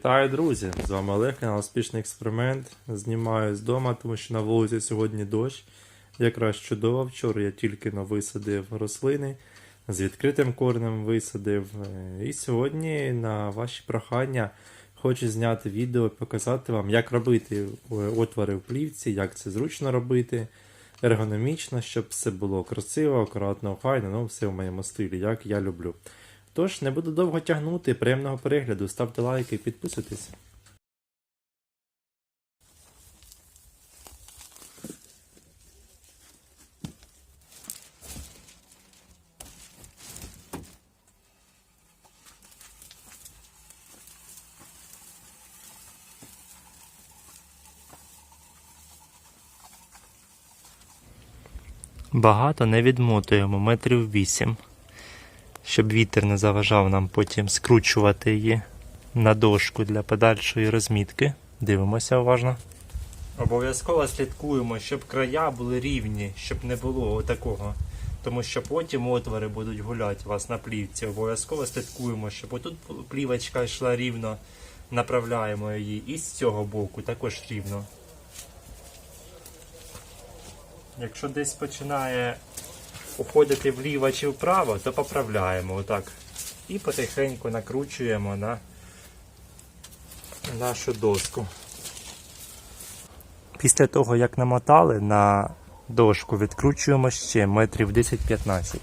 Вітаю, друзі! З вами Олег, канал Успішний експеримент. Знімаю з дома, тому що на вулиці сьогодні дощ. Якраз чудово. Вчора я тільки но висадив рослини, з відкритим коренем висадив. Е, І сьогодні на ваші прохання хочу зняти відео і показати вам, як робити е, отвори в плівці, як це зручно робити, ергономічно, щоб все було красиво, акуратно, охайно, ну все в моєму стилі, як я люблю. Тож не буду довго тягнути, приємного перегляду, ставте лайки підписуйтесь. Багато не відмотуємо, метрів вісім щоб вітер не заважав нам потім скручувати її на дошку для подальшої розмітки. Дивимося уважно. Обов'язково слідкуємо, щоб края були рівні, щоб не було такого. Тому що потім отвори будуть гуляти у вас на плівці. Обов'язково слідкуємо, щоб отут плівочка йшла рівно, направляємо її і з цього боку також рівно. Якщо десь починає уходити вліво чи вправо, то поправляємо отак. І потихеньку накручуємо на нашу доску. Після того, як намотали на дошку, відкручуємо ще метрів 10-15.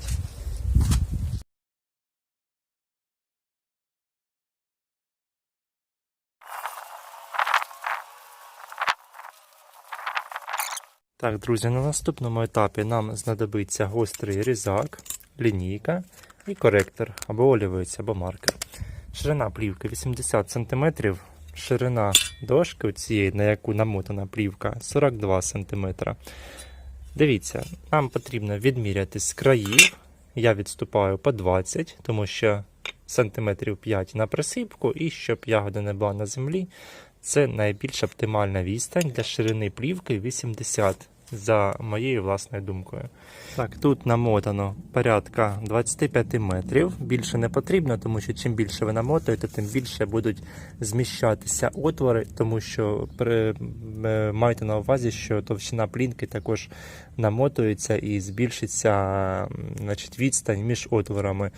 Так, друзі, на наступному етапі нам знадобиться гострий різак, лінійка і коректор або олівець, або маркер. Ширина плівки 80 см, ширина дошки цієї, на яку намотана плівка, 42 см. Дивіться, нам потрібно відміряти з країв. Я відступаю по 20, тому що сантиметрів 5 на присипку, і щоб ягода не була на землі, це найбільш оптимальна відстань для ширини плівки 80 за моєю власною думкою. Так, тут намотано порядка 25 метрів. Більше не потрібно, тому що чим більше ви намотуєте, тим більше будуть зміщатися отвори, тому що при, е, майте на увазі, що товщина плінки також намотується і збільшиться значить, відстань між отворами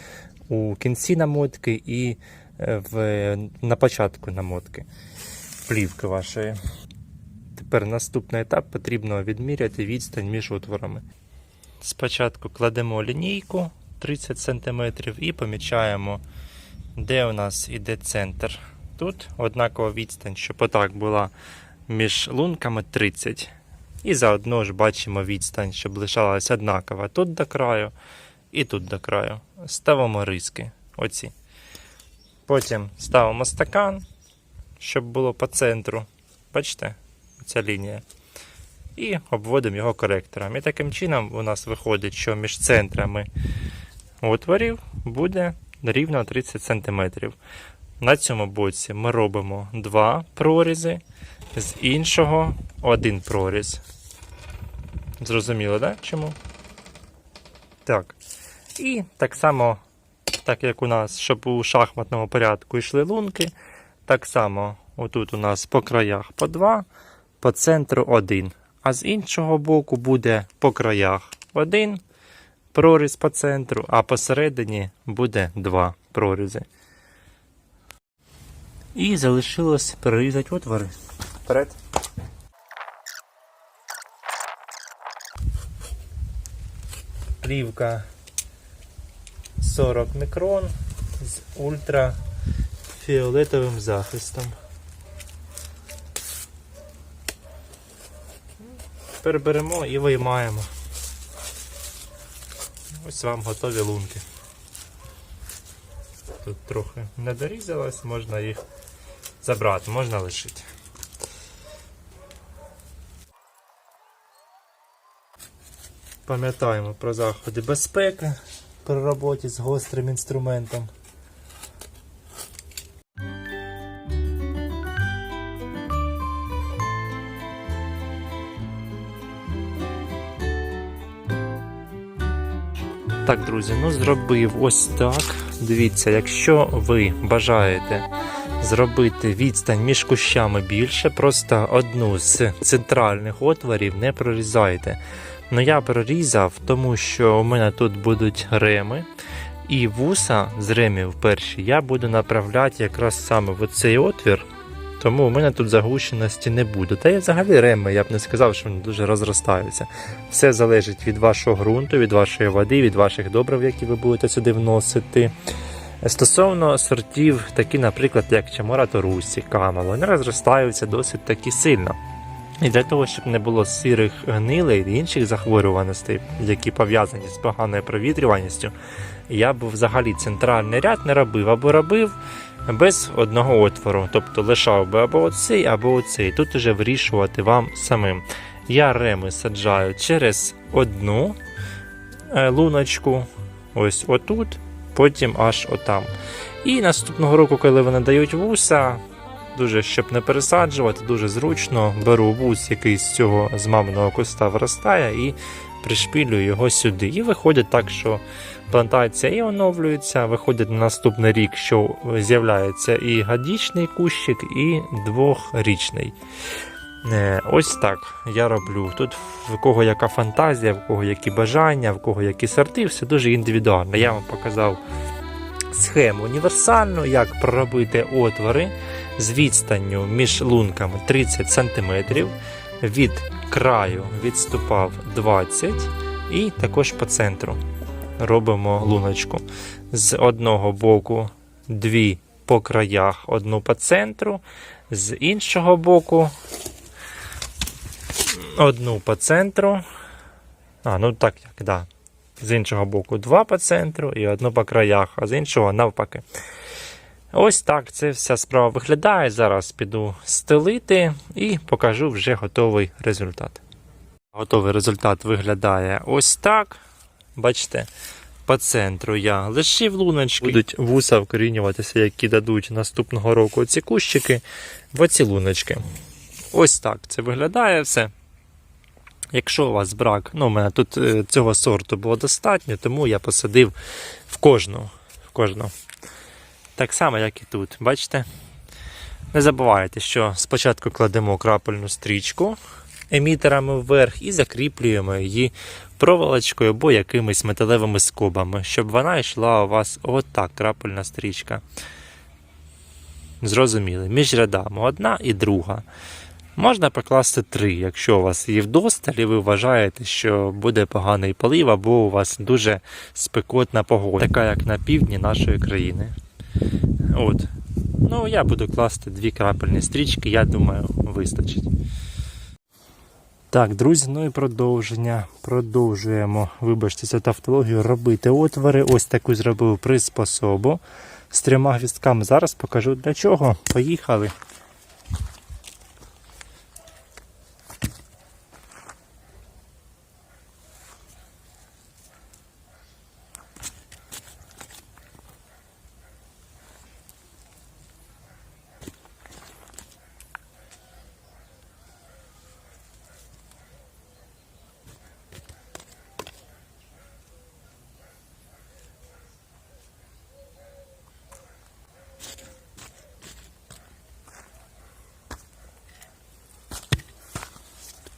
у кінці намотки і е, в, на початку намотки плівки вашої. Тепер наступний етап потрібно відміряти відстань між отворами. Спочатку кладемо лінійку 30 см і помічаємо, де у нас іде центр. Тут однакова відстань, щоб отак була між лунками 30. І заодно ж бачимо відстань, щоб лишалася однакова тут до краю і тут до краю. Ставимо риски. Оці. Потім ставимо стакан, щоб було по центру. Бачите? Ця лінія. І обводимо його коректором. І таким чином у нас виходить, що між центрами отворів буде рівно 30 см. На цьому боці ми робимо два прорізи, з іншого один проріз. Зрозуміло, так? Да? Чому? Так. І так само, так як у нас, щоб у шахматному порядку йшли лунки, так само отут у нас по краях по 2, по центру 1. А з іншого боку буде по краях 1 проріз по центру, а посередині буде 2 прорізи. І залишилось перерізати отвори. Вперед. Плівка 40 мікрон з ультрафіолетовим захистом. Тепер беремо і виймаємо. Ось вам готові лунки. Тут трохи не дорізалось, можна їх забрати, можна лишити. Пам'ятаємо про заходи безпеки при роботі з гострим інструментом. Так, друзі, ну зробив ось так. Дивіться, якщо ви бажаєте зробити відстань між кущами більше, просто одну з центральних отворів не прорізайте. Ну я прорізав, тому що у мене тут будуть реми, і вуса з ремів перші я буду направляти якраз саме в цей отвір. Тому у мене тут загущеності не буде. Та й взагалі реми, я б не сказав, що вони дуже розростаються. Все залежить від вашого ґрунту, від вашої води, від ваших добрив, які ви будете сюди вносити. Стосовно сортів, такі, наприклад, як Чамора Торусі, Камел, вони розростаються досить таки сильно. І для того, щоб не було сирих гнилей і інших захворюваностей, які пов'язані з поганою провітрюваністю, я б взагалі центральний ряд не робив або робив без одного отвору. Тобто лишав би або оцей, або оцей. Тут уже вирішувати вам самим. Я реми саджаю через одну е, луночку, ось отут, потім аж отам. І наступного року, коли вони дають вуса, дуже щоб не пересаджувати, дуже зручно беру вус, який з цього з маминого куста виростає, і пришпілюю його сюди. І виходить так, що плантація і оновлюється. Виходить на наступний рік, що з'являється і годічний кущик, і двохрічний. Е, Ось так я роблю. Тут в кого яка фантазія, в кого які бажання, в кого які сорти, все дуже індивідуально. Я вам показав схему універсальну, як проробити отвори з відстанню між лунками 30 см, від краю відступав 20 і також по центру робимо луночку. З одного боку дві по краях, одну по центру, з іншого боку одну по центру. А, ну так як, да. З іншого боку два по центру і одну по краях, а з іншого навпаки. Ось так це вся справа виглядає. Зараз піду стелити і покажу вже готовий результат. Готовий результат виглядає ось так. Бачите, по центру я лишив луночки. Будуть вуса вкорінюватися, які дадуть наступного року ці кущики в оці луночки. Ось так це виглядає все. Якщо у вас брак, ну у мене тут е, цього сорту було достатньо, тому я посадив в кожну. В кожну. Так само, як і тут. Бачите? Не забувайте, що спочатку кладемо крапельну стрічку емітерами вверх і закріплюємо її проволочкою або якимись металевими скобами, щоб вона йшла у вас отак, крапельна стрічка. Зрозуміли, між рядами одна і друга. Можна покласти три, якщо у вас є вдосталь, і ви вважаєте, що буде поганий полив, або у вас дуже спекотна погода, така як на півдні нашої країни. От. Ну, я буду класти дві крапельні стрічки, я думаю, вистачить. Так, друзі, ну і продовження. Продовжуємо, вибачте, за тавтологію, робити отвори. Ось таку зробив приспособу з трьома гвістками. Зараз покажу для чого. Поїхали.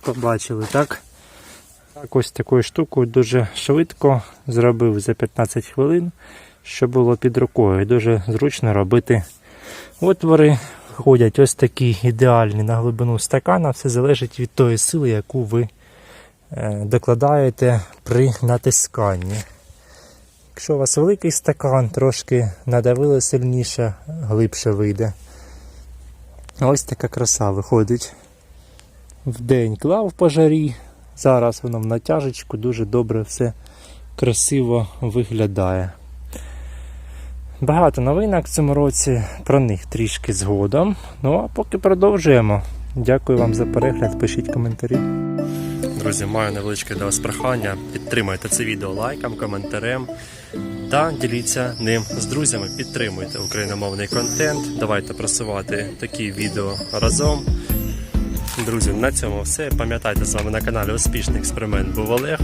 Побачили, так? Так, ось такою штукою дуже швидко зробив за 15 хвилин, що було під рукою. Дуже зручно робити отвори. Ходять ось такі ідеальні на глибину стакана. Все залежить від тої сили, яку ви е, докладаєте при натисканні. Якщо у вас великий стакан, трошки надавили сильніше, глибше вийде. Ось така краса виходить. В день клав в пожарі. Зараз воно в натяжечку дуже добре все красиво виглядає. Багато новинок в цьому році, про них трішки згодом. Ну а поки продовжуємо. Дякую вам за перегляд, пишіть коментарі. Друзі, маю невеличке для вас прохання. Підтримайте це відео лайком, коментарем та діліться ним з друзями. Підтримуйте україномовний контент. Давайте просувати такі відео разом. Друзі, на цьому все. Пам'ятайте, з вами на каналі Успішний експеримент був Олег.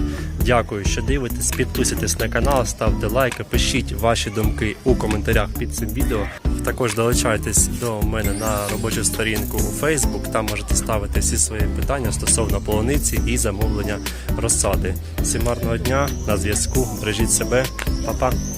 Дякую, що дивитесь. Підписуйтесь на канал, ставте лайки, пишіть ваші думки у коментарях під цим відео. Також долучайтесь до мене на робочу сторінку у Facebook. Там можете ставити всі свої питання стосовно полуниці і замовлення розсади. Всім гарного дня на зв'язку. Бережіть себе, Па-па.